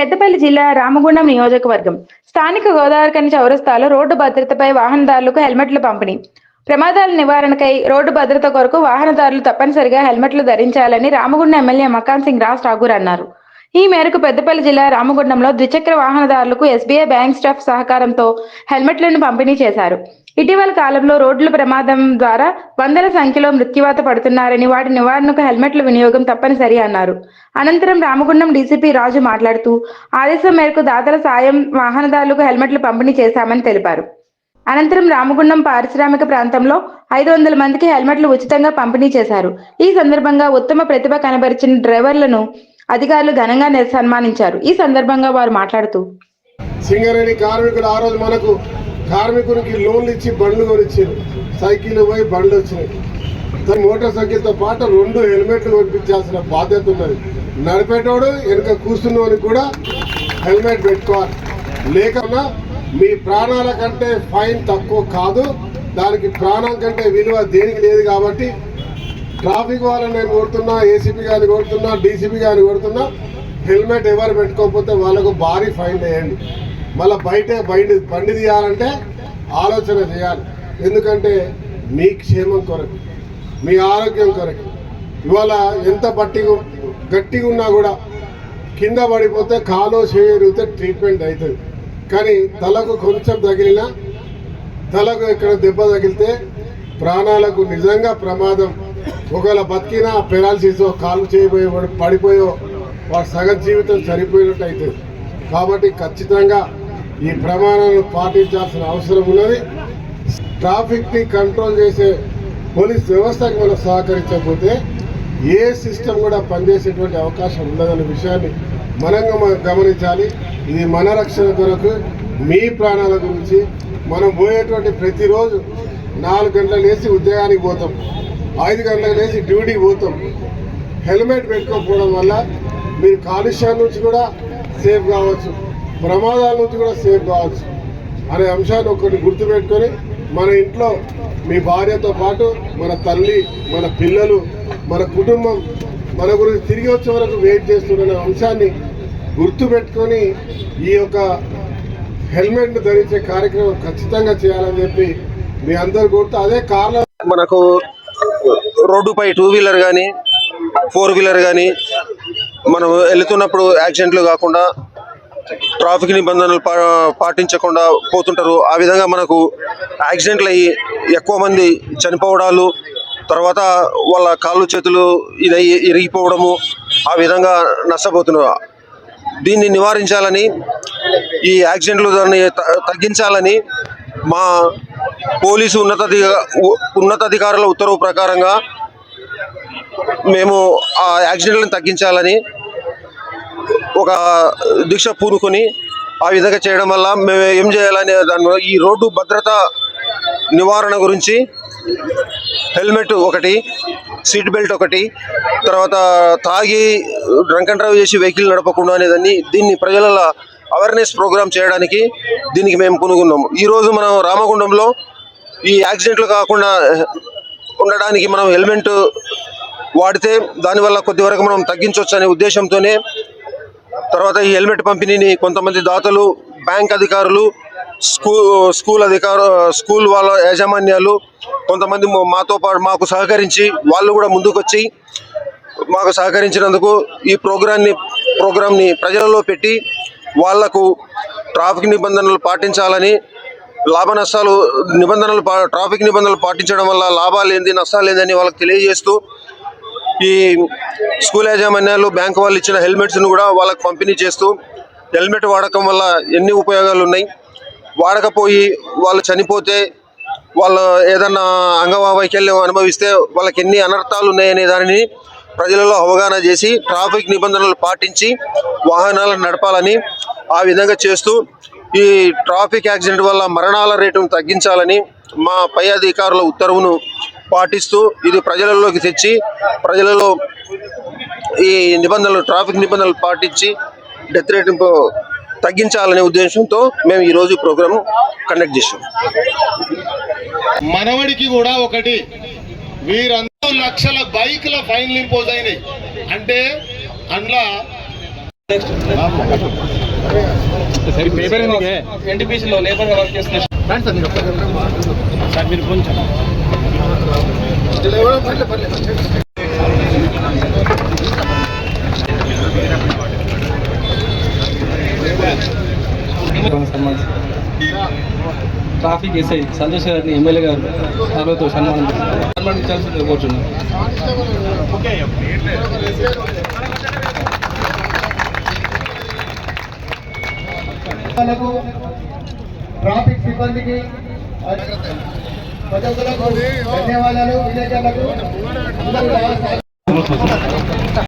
పెద్దపల్లి జిల్లా రామగుండం నియోజకవర్గం. స్థానిక గోదావరికని చౌరస్తాలో రోడ్డు భద్రతపై వాహనదారులకు హెల్మెట్లు పంపిణీ. ప్రమాదాల నివారణకై రోడ్డు భద్రత కొరకు వాహనదారులు తప్పనిసరిగా హెల్మెట్లు ధరించాలని రామగుండం ఎమ్మెల్యే మకాన్ సింగ్ రాజ్ ఠాగూర్ అన్నారు. ఈ మేరకు పెద్దపల్లి జిల్లా రామగుండంలో ద్విచక్ర వాహనదారులకు ఎస్బీఐ బ్యాంక్ స్టాఫ్ సహకారంతో హెల్మెట్లను పంపిణీ చేశారు. ఇటీవల కాలంలో రోడ్ల ప్రమాదం ద్వారా వందల సంఖ్యలో మృత్యువాత పడుతున్నారని వాటి నివారణకు హెల్మెట్ల వినియోగం తప్పనిసరి అన్నారు. అనంతరం రామగుండం డీసీపీ రాజు మాట్లాడుతూ ఆదేశం మేరకు దాతల సాయం వాహనదారులకు హెల్మెట్లు పంపిణీ చేశామని తెలిపారు. అనంతరం రామగుండం పారిశ్రామిక ప్రాంతంలో ఐదు వందల మందికి హెల్మెట్లు ఉచితంగా పంపిణీ చేశారు. ఈ సందర్భంగా ఉత్తమ ప్రతిభ కనబరిచిన డ్రైవర్లను అధికారులు ఘనంగా సన్మానించారు. ఈ సందర్భంగా వారు మాట్లాడుతూ సింగరేణి కార్మికులు ఆ రోజు మనకు కార్మికునికి లోన్లు ఇచ్చి బండ్లు కొనిచ్చారు. సైకిల్ పోయి బండ్లు వచ్చినాయి. మోటార్ సైకిల్తో పాటు రెండు హెల్మెట్లు కొనిపించాల్సిన బాధ్యత ఉన్నది. నడిపేటోడు వెనుక కూర్చున్నోనికి కూడా హెల్మెట్ పెట్టుకోవాలి. లేకన్నా మీ ప్రాణాల కంటే ఫైన్ తక్కువ కాదు. దానికి ప్రాణం కంటే విలువ దేనికి లేదు కాబట్టి ట్రాఫిక్ వాళ్ళని నేను కొడుతున్నా ఏసీపీ గారిని కొడుతున్నా డీసీపీ గారిని కొడుతున్నా హెల్మెట్ ఎవరు పెట్టుకోకపోతే వాళ్ళకు భారీ ఫైన్ వేయండి. మళ్ళీ బయట బండి బండి తీయాలంటే ఆలోచన చేయాలి. ఎందుకంటే మీ క్షేమం కొరకు మీ ఆరోగ్యం కొరకు. ఇవాళ ఎంత పట్టిగా గట్టిగా ఉన్నా కూడా కింద పడిపోతే కాలో చేయగలిగితే ట్రీట్మెంట్ అవుతుంది. కానీ తలకు కొంచెం తగిలినా తలకు ఇక్కడ దెబ్బ తగిలితే ప్రాణాలకు నిజంగా ప్రమాదం. ఒకవేళ బతికినా పెరాలసిస్ కాలు చేయబోయే వాడు పడిపోయో వాడు సగం జీవితం చనిపోయినట్టు అవుతుంది కాబట్టి ఖచ్చితంగా ఈ ప్రమాణాలను పాటించాల్సిన అవసరం ఉన్నది. ట్రాఫిక్ని కంట్రోల్ చేసే పోలీస్ వ్యవస్థకు మనం సహకరించకపోతే ఏ సిస్టమ్ కూడా పనిచేసేటువంటి అవకాశం ఉండదనే విషయాన్ని మనం గమనించాలి. ఇది మన రక్షణ కొరకు మీ ప్రాణాల గురించి మనం పోయేటువంటి ప్రతిరోజు నాలుగు గంటలు వేసి ఉద్యోగానికి పోతాం. ఐదు గంటలకు లేచి డ్యూటీకి పోతాం. హెల్మెట్ పెట్టుకోకపోవడం వల్ల మీరు కాలుష్యం నుంచి కూడా సేఫ్ కావచ్చు ప్రమాదాల నుంచి కూడా సేఫ్ కావచ్చు అనే అంశాన్ని ఒకటి గుర్తుపెట్టుకొని మన ఇంట్లో మీ భార్యతో పాటు మన తల్లి మన పిల్లలు మన కుటుంబం మన గురించి తిరిగి వచ్చే వరకు వెయిట్ చేస్తున్న అంశాన్ని గుర్తుపెట్టుకొని ఈ యొక్క హెల్మెట్ను ధరించే కార్యక్రమం ఖచ్చితంగా చేయాలని చెప్పి మీ అందరు గుర్తు అదే కార్ల మనకు రోడ్డుపై టూ వీలర్ కానీ ఫోర్ వీలర్ కానీ మనం వెళ్తున్నప్పుడు యాక్సిడెంట్లు కాకుండా ట్రాఫిక్ నిబంధనలు పా పాటించకుండా పోతుంటారు. ఆ విధంగా మనకు యాక్సిడెంట్లు అయ్యి ఎక్కువ మంది చనిపోవడాలు తర్వాత వాళ్ళ కాళ్ళు చేతులు ఇదై ఇరిగిపోవడము ఆ విధంగా నష్టపోతున్నారు. దీన్ని నివారించాలని ఈ యాక్సిడెంట్లు దాన్ని తగ్గించాలని మా పోలీసు ఉన్నతాధి ఉన్నతాధికారుల ఉత్తర్వు ప్రకారంగా మేము ఆ యాక్సిడెంట్లను తగ్గించాలని ఒక దీక్ష పూనుకొని ఆ విధంగా చేయడం వల్ల మేము ఏం చేయాలనే దాని ఈ రోడ్డు భద్రత నివారణ గురించి హెల్మెట్ ఒకటి సీట్ బెల్ట్ ఒకటి తర్వాత తాగి డ్రంక్ అండ్ డ్రైవ్ చేసి వెహికల్ నడపకుండా అనేదాన్ని దీన్ని ప్రజల అవేర్నెస్ ప్రోగ్రామ్ చేయడానికి దీనికి మేము కొనుక్కున్నాము ఈరోజు మనం రామగుండంలో ఈ యాక్సిడెంట్లు కాకుండా ఉండడానికి మనం హెల్మెట్ వాడితే దానివల్ల కొద్ది వరకు మనం తగ్గించవచ్చు అనే ఉద్దేశంతోనే తర్వాత ఈ హెల్మెట్ పంపిణీని కొంతమంది దాతలు బ్యాంక్ అధికారులు స్కూల్ స్కూల్ అధికారు స్కూల్ వాళ్ళ యాజమాన్యాలు కొంతమంది మాతో పాటు మాకు సహకరించి వాళ్ళు కూడా ముందుకొచ్చి మాకు సహకరించినందుకు ఈ ప్రోగ్రాన్ని ప్రోగ్రామ్ని ప్రజలలో పెట్టి వాళ్ళకు ట్రాఫిక్ నిబంధనలు పాటించాలని లాభ నష్టాలు నిబంధనలు పా- ట్రాఫిక్ నిబంధనలు పాటించడం వల్ల లాభాలు ఏంది నష్టాలు ఏందని వాళ్ళకి తెలియజేస్తూ ఈ స్కూల్ యాజమాన్యాలు బ్యాంక్ వాళ్ళు ఇచ్చిన హెల్మెట్స్ను కూడా వాళ్ళకి పంపిణీ చేస్తూ హెల్మెట్ వాడకం వల్ల ఎన్ని ఉపయోగాలు ఉన్నాయి? వాడకపోయి వాళ్ళు చనిపోతే వాళ్ళు ఏదన్నా అంగవైకల్యం అనుభవిస్తే వాళ్ళకి ఎన్ని అనర్థాలు ఉన్నాయనే దానిని ప్రజలలో అవగాహన చేసి ట్రాఫిక్ నిబంధనలు పాటించి వాహనాలను నడపాలని ఆ విధంగా చేస్తూ ఈ ట్రాఫిక్ యాక్సిడెంట్ వల్ల మరణాల రేటును తగ్గించాలని మా పై అధికారుల ఉత్తర్వును పాటిస్తూ ఇది ప్రజలలోకి తెచ్చి ప్రజలలో ఈ నిబంధనలు ట్రాఫిక్ నిబంధనలు పాటించి డెత్ రేట్ తగ్గించాలనే ఉద్దేశంతో మేము ఈరోజు ప్రోగ్రాం కండక్ట్ చేసాం మనవడికి కూడా ఒకటి. వీరందరూ లక్షల బైకుల ఫైన్లు ఇంపోజ్ అయినాయి. అంటే అందులో ఎన్టీపీసీలో లేబర్గా వర్క్ చేస్తున్న సార్ మీరు కొంచెం ట్రాఫిక్ ఎస్ఐ సంతోష్ గారిని ఎమ్మెల్యే గారు సభతో సన్మానం సన్మానించాల్సింది కోరుచున్నాను వాళ్ళకు ట్రాఫిక్ సిబ్బందికి ప్రజలకు ధన్యవాదాలు విలేకరులకు